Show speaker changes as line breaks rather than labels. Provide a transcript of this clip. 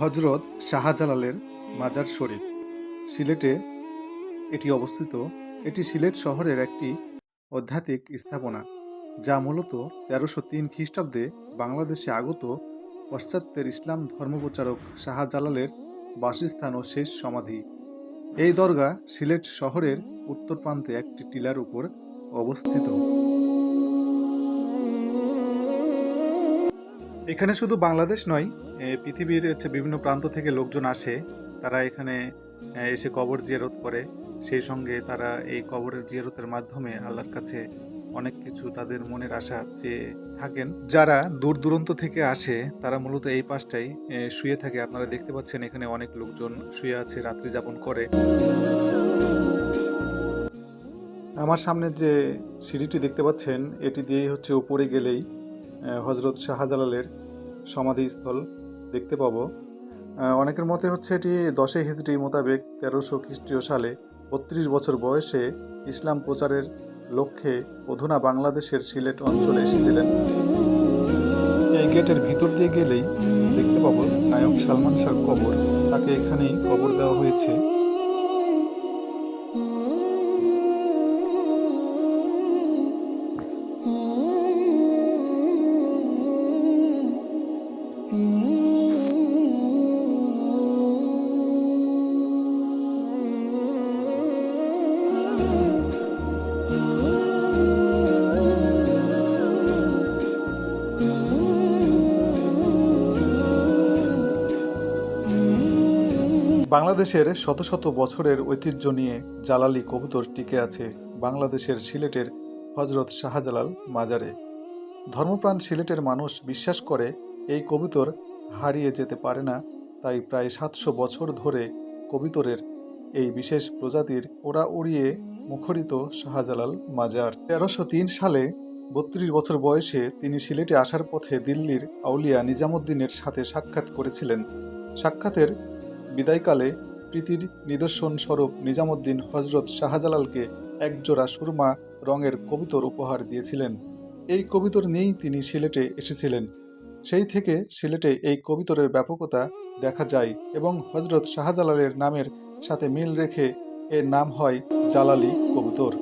হজরত শাহজালালের মাজার শরীফ। সিলেটে এটি অবস্থিত। এটি সিলেট শহরের একটি আধ্যাত্মিক স্থাপনা, যা মূলত তেরোশো তিন খ্রিস্টাব্দে বাংলাদেশে আগত পাশ্চাত্যের ইসলাম ধর্মপ্রচারক শাহজালালের বাসস্থান ও শেষ সমাধি। এই দরগা সিলেট শহরের উত্তর প্রান্তে একটি টিলার উপর অবস্থিত। এখানে শুধু বাংলাদেশ নয় পৃথিবীর হচ্ছে বিভিন্ন প্রান্ত থেকে লোকজন আসে। তারা এখানে এসে কবর জিয়ারত করে। সেই সঙ্গে তারা এই কবরের জিয়ারতের মাধ্যমে আল্লাহর কাছে অনেক কিছু তাদের মনের আশা চেয়ে থাকেন। যারা দূর দূরান্ত থেকে আসে, তারা মূলত এই পাশটাই শুয়ে থাকে। আপনারা দেখতে পাচ্ছেন এখানে অনেক লোকজন শুয়ে আছে, রাত্রি যাপন করে। আমার সামনে যে সিঁড়িটি দেখতে পাচ্ছেন, এটি দিয়েই হচ্ছে উপরে গেলেই হজরত শাহজালালের সমাধিস্থল দেখতে পাবো। অনেকের মতে হচ্ছে এটি দশই হিজড়ি মোতাবেক তেরোশো খ্রিস্টীয় সালে বত্রিশ বছর বয়সে ইসলাম প্রচারের লক্ষ্যে অধুনা বাংলাদেশের সিলেট অঞ্চলে এসেছিলেন। এই গেটের ভিতর দিয়ে গেলেই দেখতে পাবো নায়ক সালমান শাহ কবর। তাকে এখানেই কবর দেওয়া হয়েছে। বাংলাদেশের শত শত বছরের ঐতিহ্য নিয়ে জালালি কবুতর টিকে আছে বাংলাদেশের সিলেটের হজরত শাহজালাল মাজারে। ধর্মপ্রাণ সিলেটের মানুষ বিশ্বাস করে এই কবুতর হারিয়ে যেতে পারে না, তাই প্রায় সাতশো বছর ধরে কবিতরের এই বিশেষ প্রজাতির ওরা উড়িয়ে মুখরিত শাহজালাল মাজার। তেরোশো তিন সালে বত্রিশ বছর বয়সে তিনি সিলেটে আসার পথে দিল্লির আউলিয়া নিজামুদ্দিনের সাথে সাক্ষাৎ করেছিলেন। সাক্ষাতের বিদায়কালে প্রীতির নিদর্শন স্বরূপ নিজামুদ্দিন হজরত শাহজালালকে একজোড়া সুরমা রঙের কবিতর উপহার দিয়েছিলেন। এই কবিতর নিয়েই তিনি সিলেটে এসেছিলেন। সেই থেকে সিলেটে এই কবিতরের ব্যাপকতা দেখা যায় এবং হজরত শাহজালালের নামের সাথে মিল রেখে এর নাম হয় জালালি কবুতর।